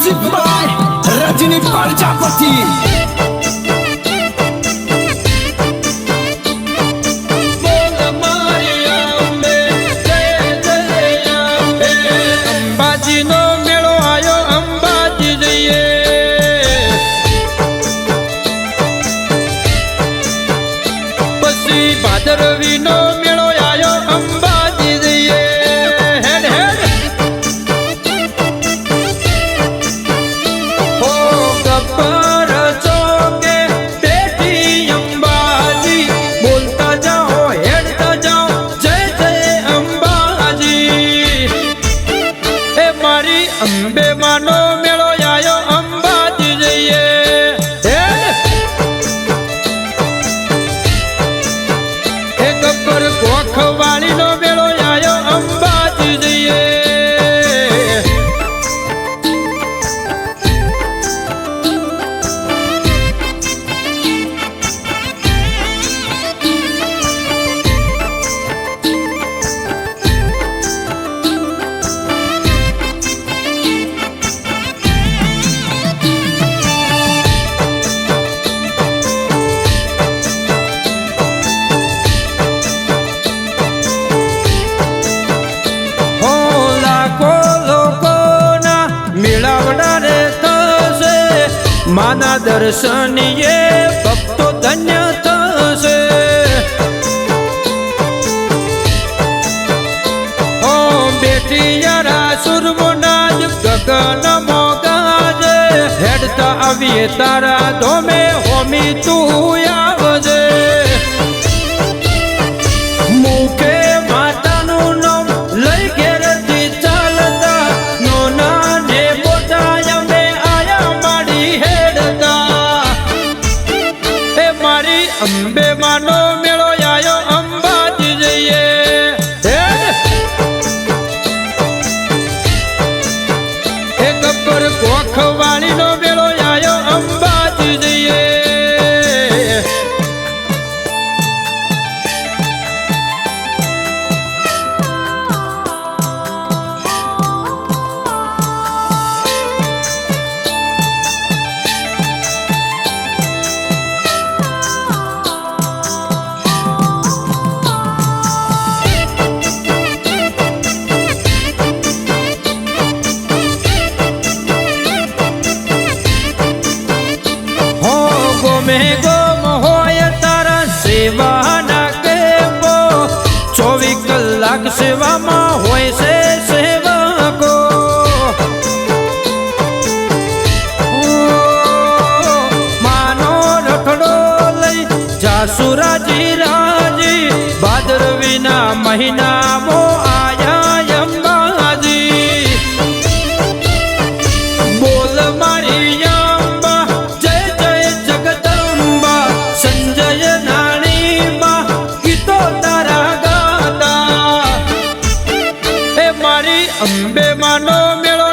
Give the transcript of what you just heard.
Music by Rajini Parjapati. અંબાજીનો મેળો મારી માના દર્શનીએ ભક્તો ધન્ય થશે. હો બેટિયારા સુરમોનાજ ગગન મોગાજે. હેડતા આવીએ તારા ધોમે, હોમી તું મારી અંબે માનો ગોમે ગોમ હોય તારા સેવાના કેવો ચોવીસ કલાક સેવામાં હોય છે માનો રખડો લઈ જાસુરાજી રાજી. ભાદરવીના મહિનામાં મારી અંબે માનો મેળો